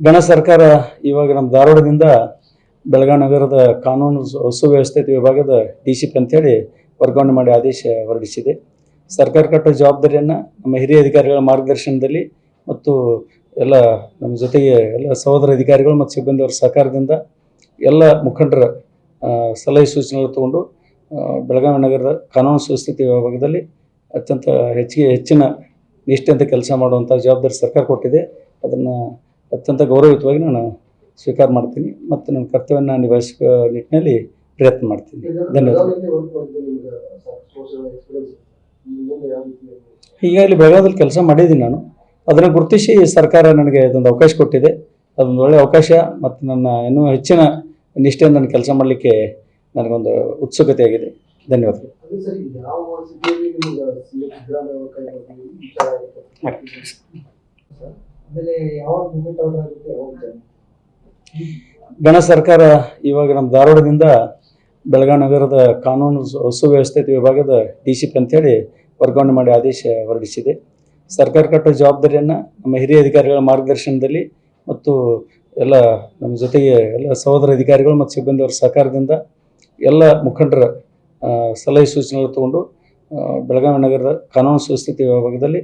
ಗಣ ಸರ್ಕಾರ ಇವಾಗ ನಮ್ಮ ಧಾರವಾಡದಿಂದ ಬೆಳಗಾವಿ ನಗರದ ಕಾನೂನು ಸುವ್ಯವಸ್ಥೆ ವಿಭಾಗದ ಡಿ ಸಿ ಪಿ ಅಂತೇಳಿ ವರ್ಗಾವಣೆ ಮಾಡಿ ಆದೇಶ ಹೊರಡಿಸಿದೆ. ಸರ್ಕಾರ ಕಟ್ಟೋ ಜವಾಬ್ದಾರಿಯನ್ನು ನಮ್ಮ ಹಿರಿಯ ಅಧಿಕಾರಿಗಳ ಮಾರ್ಗದರ್ಶನದಲ್ಲಿ ಮತ್ತು ಎಲ್ಲ ನಮ್ಮ ಜೊತೆಗೆ ಎಲ್ಲ ಸಹೋದರ ಅಧಿಕಾರಿಗಳು ಮತ್ತು ಸಿಬ್ಬಂದಿಯವರ ಸಹಕಾರದಿಂದ ಎಲ್ಲ ಮುಖಂಡರ ಸಲಹೆ ಸೂಚನೆಗಳು ತಗೊಂಡು ಬೆಳಗಾವಿ ನಗರದ ಕಾನೂನು ಸುಸ್ಥಿತಿ ವಿಭಾಗದಲ್ಲಿ ಅತ್ಯಂತ ಹೆಚ್ಚಿಗೆ ಹೆಚ್ಚಿನ ನಿಷ್ಠೆಯಿಂದ ಕೆಲಸ ಮಾಡುವಂಥ ಜವಾಬ್ದಾರಿ ಸರ್ಕಾರ ಕೊಟ್ಟಿದೆ. ಅದನ್ನು ಅತ್ಯಂತ ಗೌರವಯುತವಾಗಿ ನಾನು ಸ್ವೀಕಾರ ಮಾಡ್ತೀನಿ ಮತ್ತು ನನ್ನ ಕರ್ತವ್ಯನ ನಿಭಾಯಿಸುವ ನಿಟ್ಟಿನಲ್ಲಿ ಪ್ರಯತ್ನ ಮಾಡ್ತೀನಿ. ಧನ್ಯವಾದ ಹೀಗಾಗಿ ಬೆಳಗಾವಿಯಲ್ಲಿ ಕೆಲಸ ಮಾಡಿದ್ದೀನಿ ನಾನು. ಅದನ್ನು ಗುರುತಿಸಿ ಸರ್ಕಾರ ನನಗೆ ಅದೊಂದು ಅವಕಾಶ ಕೊಟ್ಟಿದೆ. ಅದೊಂದು ಒಳ್ಳೆಯ ಅವಕಾಶ ಮತ್ತು ನನ್ನ ಇನ್ನೂ ಹೆಚ್ಚಿನ ನಿಷ್ಠೆಯಿಂದ ನಾನು ಕೆಲಸ ಮಾಡಲಿಕ್ಕೆ ನನಗೊಂದು ಉತ್ಸುಕತೆ ಆಗಿದೆ ಧನ್ಯವಾದಗಳು. ಸರಿ ಯಾವ ಸ್ಥಿತಿಯಲ್ಲಿ ನಿಮ್ಗೆ ಸಿ ಎಂ ಸಿದ್ದರಾಮಯ್ಯ ಅವ್ರ ಕೈ ಬರ್ತೀವಿ ವಿಚಾರ ಆಗುತ್ತೆ ಸರ್ ಆಮೇಲೆ ಯಾವಾಗ ಮೂಮೆಂಟ್ ಔಟ್ ಆಗುತ್ತೆ ಯಾವಾಗ ಗಣ ಸರ್ಕಾರ ಇವಾಗ ನಮ್ಮ ಧಾರವಾಡದಿಂದ ಬೆಳಗಾವಿ ನಗರದ ಕಾನೂನು ಸುವ್ಯವಸ್ಥೆ ವಿಭಾಗದ ಡಿ ಸಿ ಪಿ ಅಂತೇಳಿ ವರ್ಗಾವಣೆ ಮಾಡಿ ಆದೇಶ ಹೊರಡಿಸಿದೆ. ಸರ್ಕಾರ ಕಟ್ಟೋ ಜವಾಬ್ದಾರಿಯನ್ನು ನಮ್ಮ ಹಿರಿಯ ಅಧಿಕಾರಿಗಳ ಮಾರ್ಗದರ್ಶನದಲ್ಲಿ ಮತ್ತು ಎಲ್ಲ ನಮ್ಮ ಜೊತೆಗೆ ಎಲ್ಲ ಸಹೋದರ ಅಧಿಕಾರಿಗಳು ಮತ್ತು ಸಿಬ್ಬಂದಿಯವರ ಸಹಕಾರದಿಂದ ಎಲ್ಲ ಮುಖಂಡರ ಸಲಹೆ ಸೂಚನೆಗಳು ತಗೊಂಡು ಬೆಳಗಾವಿ ನಗರದ ಕಾನೂನು ಸುಸ್ಥಿತಿ ವಿಭಾಗದಲ್ಲಿ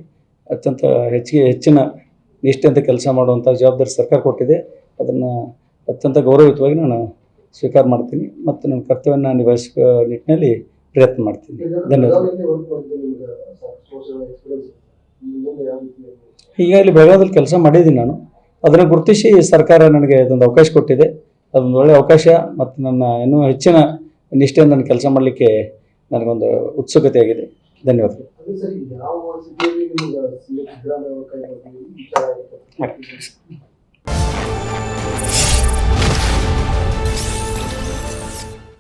ಅತ್ಯಂತ ಹೆಚ್ಚಿಗೆ ಹೆಚ್ಚಿನ ನಿಷ್ಠೆಯಿಂದ ಕೆಲಸ ಮಾಡುವಂಥ ಜವಾಬ್ದಾರಿ ಸರ್ಕಾರ ಕೊಟ್ಟಿದೆ. ಅದನ್ನು ಅತ್ಯಂತ ಗೌರವಯುತವಾಗಿ ನಾನು ಸ್ವೀಕಾರ ಮಾಡ್ತೀನಿ ಮತ್ತು ನನ್ನ ಕರ್ತವ್ಯನ ನಿಭಾಯಿಸುವ ನಿಟ್ಟಿನಲ್ಲಿ ಪ್ರಯತ್ನ ಮಾಡ್ತೀನಿ. ಧನ್ಯವಾದ ಹೀಗಾಗಿ ಮಾಡಿದ್ದು ನಿಮ್ಗೆ ಸೋಷಿಯಲ್ ಎಕ್ಸ್ಪೀರಿಯನ್ಸ್ ಮುಂದೆ ಯಾವ ರೀತಿ ಈಗ ಇಲ್ಲಿ ಬೆಳಗಾವಿಯಲ್ಲಿ ಕೆಲಸ ಮಾಡಿದ್ದೀನಿ ನಾನು. ಅದನ್ನು ಗುರುತಿಸಿ ಸರ್ಕಾರ ನನಗೆ ಇದೊಂದು ಅವಕಾಶ ಕೊಟ್ಟಿದೆ. ಅದೊಂದು ಒಳ್ಳೆಯ ಅವಕಾಶ ಮತ್ತು ನನ್ನ ಇನ್ನೂ ಹೆಚ್ಚಿನ ನಿಷ್ಠೆ ನಾನು ಕೆಲಸ ಮಾಡಲಿಕ್ಕೆ ನನಗೊಂದು ಉತ್ಸುಕತೆ ಆಗಿದೆ ಧನ್ಯವಾದಗಳು